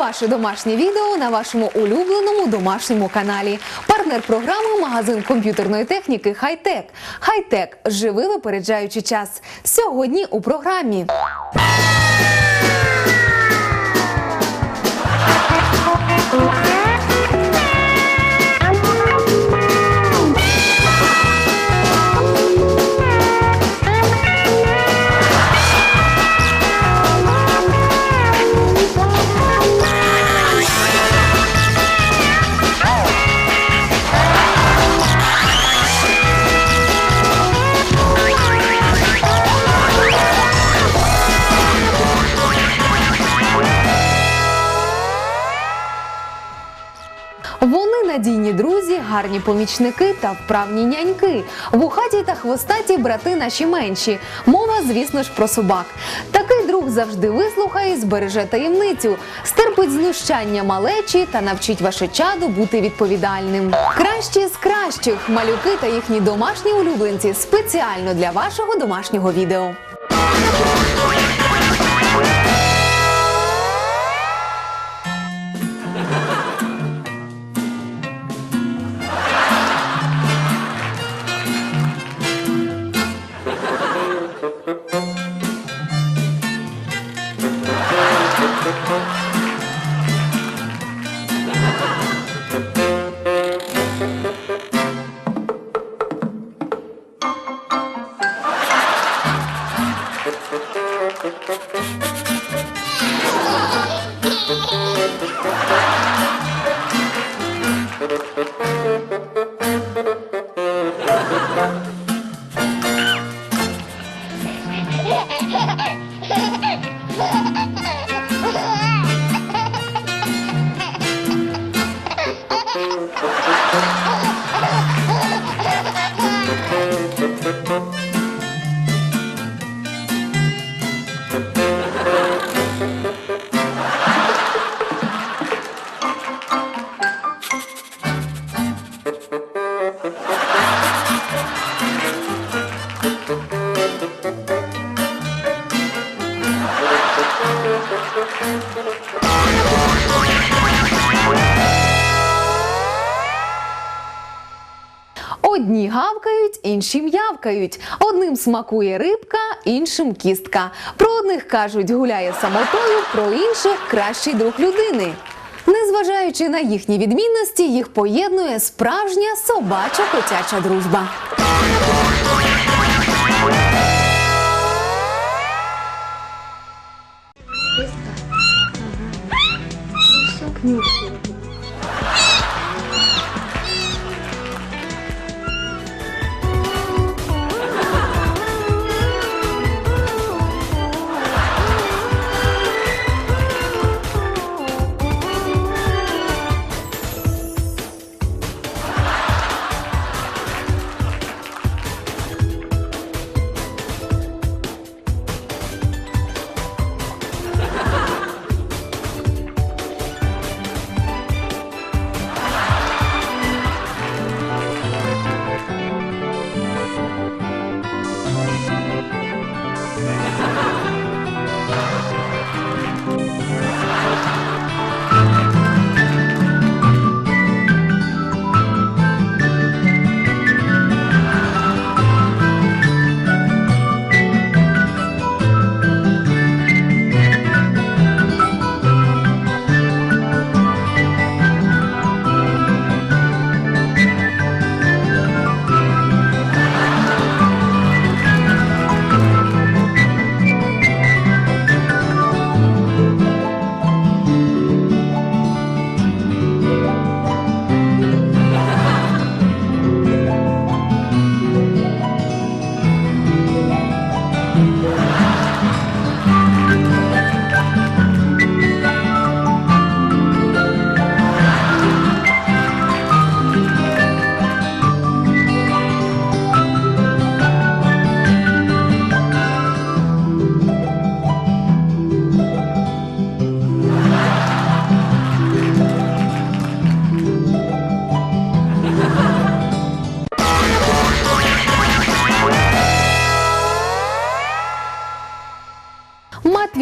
Ваше домашнє відео на вашому улюбленому домашньому каналі. Партнер програми магазин комп'ютерної техніки Хайтек. Хайтек живи випереджаючи час. Сьогодні у програмі. Вони надійні друзі, гарні помічники та вправні няньки. Вухаті та хвостаті брати наші менші. Мова, звісно ж, про собак. Такий друг завжди вислухає, збереже таємницю, стерпить знущання малечі та навчить ваше чадо бути відповідальним. Кращі з кращих малюки та їхні домашні улюбленці спеціально для вашого домашнього відео. the punch. Thank you. Одні гавкають, інші м'явкають. Одним смакує рибка, іншим кістка. Про одних кажуть, гуляє самотою, про інших кращий друг людини. Незважаючи на їхні відмінності, їх поєднує справжня собача котяча дружба. Книжки.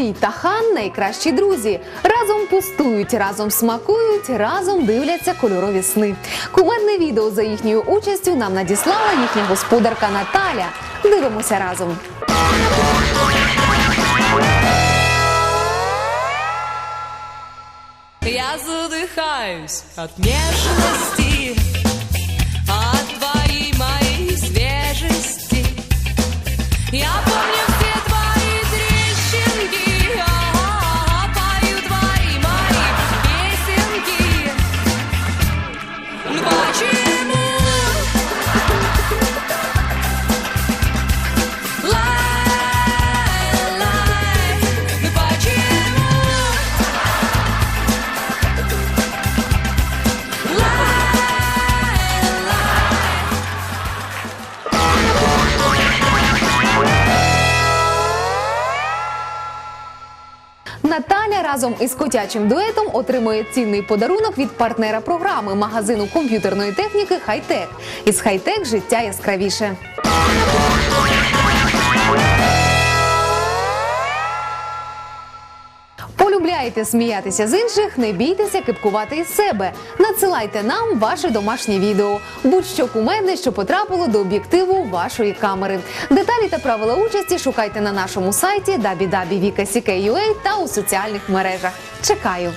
Андрій та Хан найкращі друзі. Разом пустують, разом смакують, разом дивляться кольорові сни. Кумедне відео за їхньою участю нам надіслала їхня господарка Наталя. Дивимося разом. Я задихаюсь від нежности, от твоей моей свежести. Я помню. разом із котячим дуетом отримує цінний подарунок від партнера програми магазину комп'ютерної техніки Хайтек. Із хайтек життя яскравіше. полюбляєте сміятися з інших, не бійтеся кипкувати із себе. Надсилайте нам ваше домашнє відео, будь-що кумедне, що потрапило до об'єктиву вашої камери. Деталі та правила участі шукайте на нашому сайті www.vkck.ua та у соціальних мережах. Чекаю.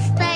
Wolfman.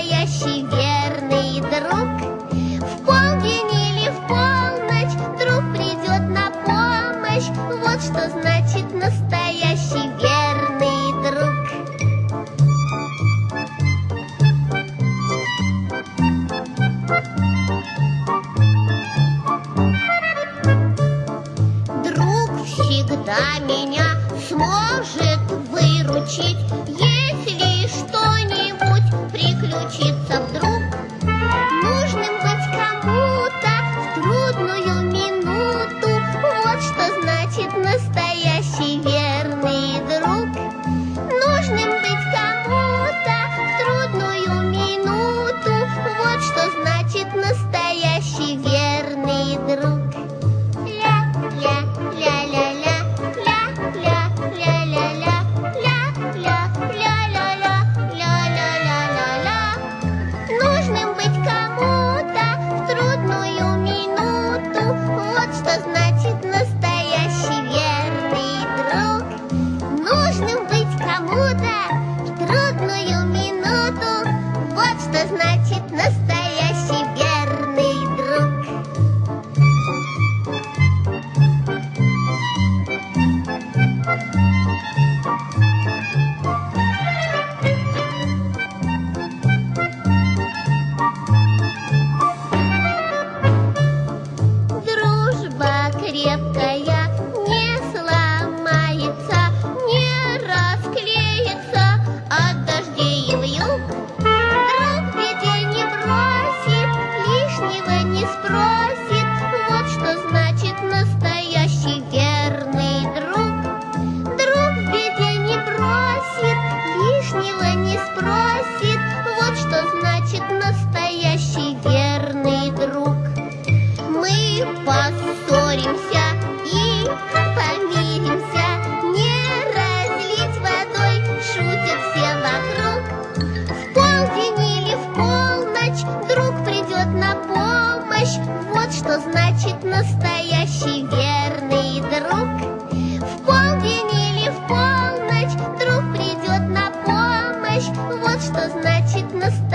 что значит настать.